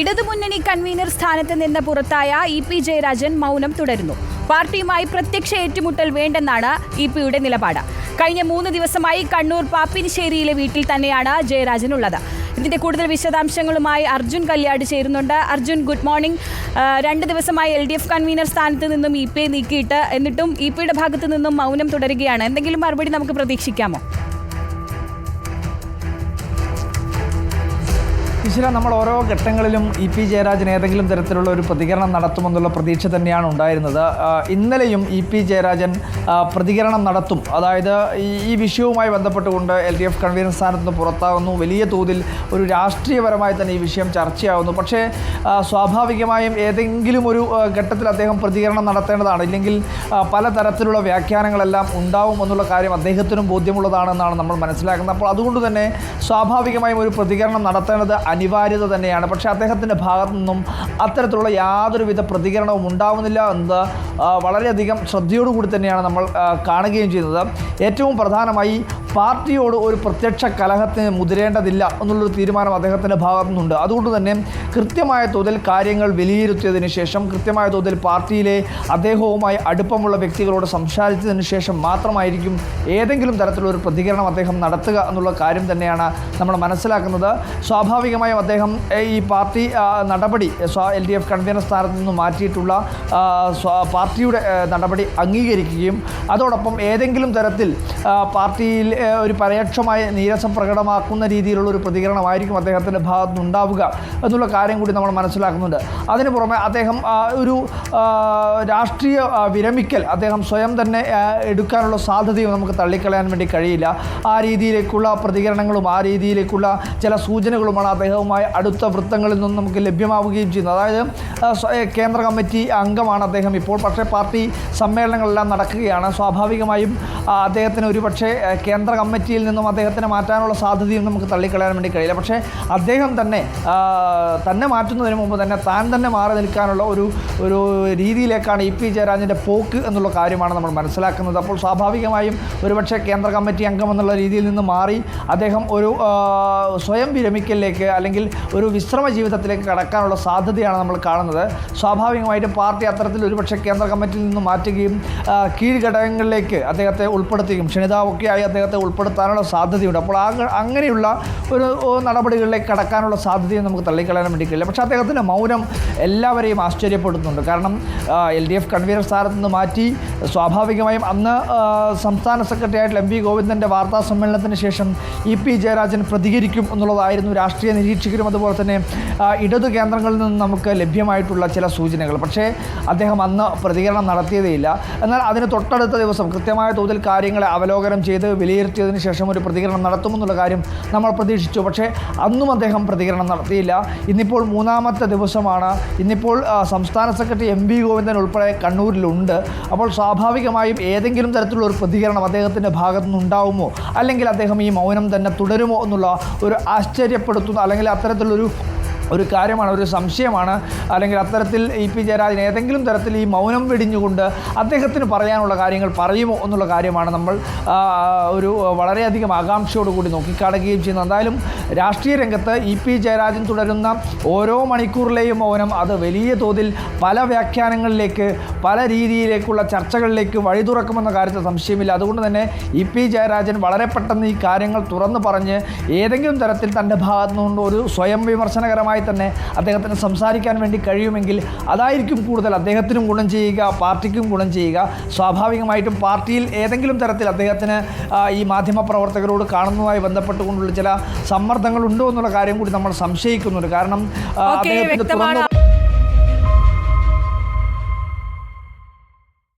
ഇടതുമുന്നണി കൺവീനർ സ്ഥാനത്ത് നിന്ന് പുറത്തായ ഇ പി ജയരാജൻ മൗനം തുടരുന്നു. പാർട്ടിയുമായി പ്രത്യക്ഷ ഏറ്റുമുട്ടൽ വേണ്ടെന്നാണ് ഇ പിയുടെ നിലപാട്. കഴിഞ്ഞ മൂന്ന് ദിവസമായി കണ്ണൂർ പാപ്പിനിശ്ശേരിയിലെ വീട്ടിൽ തന്നെയാണ് ജയരാജൻ ഉള്ളത്. ഇതിന്റെ കൂടുതൽ വിശദാംശങ്ങളുമായി അർജുൻ കല്യാട് ചേരുന്നുണ്ട്. Arjun good morning. രണ്ട് ദിവസമായി എൽ ഡി എഫ് കൺവീനർ സ്ഥാനത്ത് നിന്നും ഇ പി നീക്കിയിട്ട് എന്നിട്ടും ഇ പിയുടെ നിന്നും മൗനം തുടരുകയാണ്. എന്തെങ്കിലും മറുപടി നമുക്ക് പ്രതീക്ഷിക്കാമോ? ഈശ്വര നമ്മൾ ഓരോ ഘട്ടങ്ങളിലും ഇ പി ജയരാജൻ ഏതെങ്കിലും തരത്തിലുള്ള ഒരു പ്രതികരണം നടത്തുമെന്നുള്ള പ്രതീക്ഷ തന്നെയാണ് ഉണ്ടായിരുന്നത്. ഇന്നലെയും ഇ പി ജയരാജൻ പ്രതികരണം നടത്തും. അതായത് ഈ വിഷയവുമായി ബന്ധപ്പെട്ടുകൊണ്ട് എൽ ഡി എഫ് കൺവീനർ സ്ഥാനത്ത് നിന്ന് പുറത്താകുന്നു വലിയ തോതിൽ ഒരു രാഷ്ട്രീയപരമായി തന്നെ ഈ വിഷയം ചർച്ചയാവുന്നു. പക്ഷേ സ്വാഭാവികമായും ഏതെങ്കിലും ഒരു ഘട്ടത്തിൽ അദ്ദേഹം പ്രതികരണം നടത്തേണ്ടതാണ്. ഇല്ലെങ്കിൽ പലതരത്തിലുള്ള വ്യാഖ്യാനങ്ങളെല്ലാം ഉണ്ടാവും എന്നുള്ള കാര്യം അദ്ദേഹത്തിനും ബോധ്യമുള്ളതാണെന്നാണ് നമ്മൾ മനസ്സിലാക്കുന്നത്. അപ്പോൾ അതുകൊണ്ട് തന്നെ സ്വാഭാവികമായും ഒരു പ്രതികരണം നടത്തേണ്ടത് അനിവാര്യത തന്നെയാണ്. പക്ഷേ അദ്ദേഹത്തിന്റെ ഭാഗത്തു നിന്നും അത്തരത്തിലുള്ള യാതൊരുവിധ പ്രതികരണവും ഉണ്ടാവുന്നില്ല എന്നത് വളരെയധികം ശ്രദ്ധയോടുകൂടി തന്നെയാണ് നമ്മൾ കാണുകയും ചെയ്യുന്നത്. ഏറ്റവും പ്രധാനമായി പാർട്ടിയോട് ഒരു പ്രത്യക്ഷ കലഹത്തിന് മുതിരേണ്ടതില്ല എന്നുള്ളൊരു തീരുമാനം അദ്ദേഹത്തിന്റെ ഭാഗത്തു നിന്നുണ്ട് അതുകൊണ്ട് തന്നെ കൃത്യമായ തോതിൽ കാര്യങ്ങൾ വിലയിരുത്തിയതിന് ശേഷം കൃത്യമായ തോതിൽ പാർട്ടിയിലെ അദ്ദേഹവുമായി അടുപ്പമുള്ള വ്യക്തികളോട് സംസാരിച്ചതിന് ശേഷം മാത്രമായിരിക്കും ഏതെങ്കിലും തരത്തിലുള്ള ഒരു പ്രതികരണം അദ്ദേഹം നടത്തുക എന്നുള്ള കാര്യം തന്നെയാണ് നമ്മൾ മനസ്സിലാക്കുന്നത്. സ്വാഭാവികമായും അദ്ദേഹം ഈ പാർട്ടി നടപടി എൽ ഡി എഫ് കൺവീനർ സ്ഥാനത്ത് നിന്ന് മാറ്റിയിട്ടുള്ള പാർട്ടിയുടെ നടപടി അംഗീകരിക്കുകയും അതോടൊപ്പം ഏതെങ്കിലും തരത്തിൽ പാർട്ടിയിൽ ഒരു പരോക്ഷമായ നീരസം പ്രകടമാക്കുന്ന രീതിയിലുള്ള ഒരു പ്രതികരണമായിരിക്കും അദ്ദേഹത്തിന്റെ ഭാഗത്തു നിന്നുണ്ടാവുക എന്നുള്ള കാര്യം കൂടി നമ്മൾ മനസ്സിലാക്കുന്നുണ്ട്. അതിന് പുറമെ അദ്ദേഹം ഒരു രാഷ്ട്രീയ വിരമിക്കൽ അദ്ദേഹം സ്വയം തന്നെ എടുക്കാനുള്ള സാധ്യതയും നമുക്ക് തള്ളിക്കളയാൻ വേണ്ടി കഴിയില്ല. ആ രീതിയിലേക്കുള്ള പ്രതികരണങ്ങളും ആ രീതിയിലേക്കുള്ള ചില സൂചനകളുമാണ് അദ്ദേഹവുമായി അടുത്ത വൃത്തങ്ങളിൽ നിന്നും നമുക്ക് ലഭ്യമാവുകയും ചെയ്യുന്നത്. അതായത് കേന്ദ്ര കമ്മിറ്റി അംഗമാണ് അദ്ദേഹം ഇപ്പോൾ. പക്ഷേ പാർട്ടി സമ്മേളനങ്ങളെല്ലാം നടക്കുകയാണ്. സ്വാഭാവികമായും അദ്ദേഹത്തിന് ഒരുപക്ഷേ കേന്ദ്ര കമ്മിറ്റിയിൽ നിന്നും അദ്ദേഹത്തിനെ മാറ്റാനുള്ള സാധ്യതയും നമുക്ക് തള്ളിക്കളയാൻ വേണ്ടി കഴിയില്ല. പക്ഷേ അദ്ദേഹം തന്നെ തന്നെ മാറ്റുന്നതിന് മുമ്പ് തന്നെ താൻ തന്നെ മാറി നിൽക്കാനുള്ള ഒരു ഒരു രീതിയിലേക്കാണ് ഇ പി ജയരാജന്റെ പോക്ക് എന്നുള്ള കാര്യമാണ് നമ്മൾ മനസ്സിലാക്കുന്നത്. അപ്പോൾ സ്വാഭാവികമായും ഒരുപക്ഷെ കേന്ദ്ര കമ്മിറ്റി അംഗം എന്നുള്ള രീതിയിൽ നിന്ന് മാറി അദ്ദേഹം ഒരു സ്വയം വിരമിക്കലിലേക്ക് അല്ലെങ്കിൽ ഒരു വിശ്രമ ജീവിതത്തിലേക്ക് കടക്കാനുള്ള സാധ്യതയാണ് നമ്മൾ കാണുന്നത്. സ്വാഭാവികമായിട്ടും പാർട്ടി അത്തരത്തിൽ ഒരുപക്ഷെ കേന്ദ്ര കമ്മിറ്റിയിൽ നിന്ന് മാറ്റുകയും കീഴ്ഘടകങ്ങളിലേക്ക് അദ്ദേഹത്തെ ഉൾപ്പെടുത്തുകയും ക്ഷണിതാവൊക്കെയായി അദ്ദേഹത്തെ ഉൾപ്പെടുത്താനുള്ള സാധ്യതയുണ്ട്. അപ്പോൾ ആ അങ്ങനെയുള്ള ഒരു നടപടികളിലേക്ക് കടക്കാനുള്ള സാധ്യതയും നമുക്ക് തള്ളിക്കളയാൻ വേണ്ടി കഴിയില്ല പക്ഷേ അദ്ദേഹത്തിന്റെ മൗനം എല്ലാവരെയും ആശ്ചര്യപ്പെടുത്തുന്നുണ്ട്. കാരണം എൽ ഡി എഫ് കൺവീനർ സ്ഥാനത്ത് നിന്ന് മാറ്റി സ്വാഭാവികമായും അന്ന് സംസ്ഥാന സെക്രട്ടറി ആയിട്ടുള്ള എം വി ഗോവിന്ദന്റെ വാർത്താ സമ്മേളനത്തിന് ശേഷം ഇ പി ജയരാജൻ പ്രതികരിക്കും എന്നുള്ളതായിരുന്നു രാഷ്ട്രീയ നിരീക്ഷകരും അതുപോലെ തന്നെ ഇടതു കേന്ദ്രങ്ങളിൽ നിന്ന് നമുക്ക് ലഭ്യമായിട്ടുള്ള ചില സൂചനകൾ. പക്ഷേ അദ്ദേഹം അന്ന് പ്രതികരണം നടത്തിയതേയില്ല. എന്നാൽ അതിന് തൊട്ടടുത്ത ദിവസം കൃത്യമായ തോതിൽ കാര്യങ്ങളെ അവലോകനം ചെയ്ത് വിലയിരുത്തിയതിന് ശേഷം ഒരു പ്രതികരണം നടത്തുമെന്നുള്ള കാര്യം നമ്മൾ പ്രതീക്ഷിച്ചു. പക്ഷേ അന്നും അദ്ദേഹം പ്രതികരണം നടത്തിയില്ല. ഇന്നിപ്പോൾ മൂന്നാമത്തെ ദിവസമാണ്. ഇന്നിപ്പോൾ സംസ്ഥാന സെക്രട്ടറി എം വി ഗോവിന്ദൻ ഉൾപ്പെടെ കണ്ണൂരിലുണ്ട്. അപ്പോൾ സ്വാഭാവികമായും ഏതെങ്കിലും തരത്തിലുള്ള ഒരു പ്രതികരണം അദ്ദേഹത്തിന്റെ ഭാഗത്തു നിന്നുണ്ടാവുമോ അല്ലെങ്കിൽ അദ്ദേഹം ഈ മൗനം തന്നെ തുടരുമോ എന്നുള്ള ഒരു ആശ്ചര്യപ്പെടുത്തുന്ന അല്ലെങ്കിൽ അത്തരത്തിലുള്ളൊരു ഒരു കാര്യമാണ് ഒരു സംശയമാണ്. അല്ലെങ്കിൽ അത്തരത്തിൽ ഇ പി ജയരാജൻ ഏതെങ്കിലും തരത്തിൽ ഈ മൗനം വെടിഞ്ഞുകൊണ്ട് അദ്ദേഹത്തിന് പറയാനുള്ള കാര്യങ്ങൾ പറയുമോ എന്നുള്ള കാര്യമാണ് നമ്മൾ ഒരു വളരെയധികം ആകാംക്ഷയോടുകൂടി നോക്കിക്കാണുകയും ചെയ്യുന്നത്. എന്തായാലും രാഷ്ട്രീയ രംഗത്ത് ഇ പി ജയരാജൻ തുടരുന്ന ഓരോ മണിക്കൂറിലെയും മൗനം അത് വലിയ തോതിൽ പല വ്യാഖ്യാനങ്ങളിലേക്ക് പല രീതിയിലേക്കുള്ള ചർച്ചകളിലേക്ക് വഴി തുറക്കുമെന്ന കാര്യത്തിൽ സംശയമില്ല. അതുകൊണ്ട് തന്നെ ഇ പി ജയരാജൻ വളരെ പെട്ടെന്ന് ഈ കാര്യങ്ങൾ തുറന്നു പറഞ്ഞ് ഏതെങ്കിലും തരത്തിൽ തന്റെ ഭാഗത്തു നിന്നുകൊണ്ട് ഒരു സ്വയം വിമർശനകരമായി തന്നെ അദ്ദേഹത്തിന് സംസാരിക്കാൻ വേണ്ടി കഴിയുമെങ്കിൽ അതായിരിക്കും കൂടുതൽ അദ്ദേഹത്തിനും ഗുണം ചെയ്യുക പാർട്ടിക്കും ഗുണം ചെയ്യുക. സ്വാഭാവികമായിട്ടും പാർട്ടിയിൽ ഏതെങ്കിലും തരത്തിൽ അദ്ദേഹത്തിന് ഈ മാധ്യമ പ്രവർത്തകരോട് കാണുന്നതുമായി ബന്ധപ്പെട്ടുകൊണ്ടുള്ള ചില സമ്മർദ്ദങ്ങളുണ്ടോ എന്നുള്ള കാര്യം കൂടി നമ്മൾ സംശയിക്കുന്നുണ്ട്. കാരണം അദ്ദേഹത്തിന്റെ അദ്ദേഹത്തിന് തുറന്നു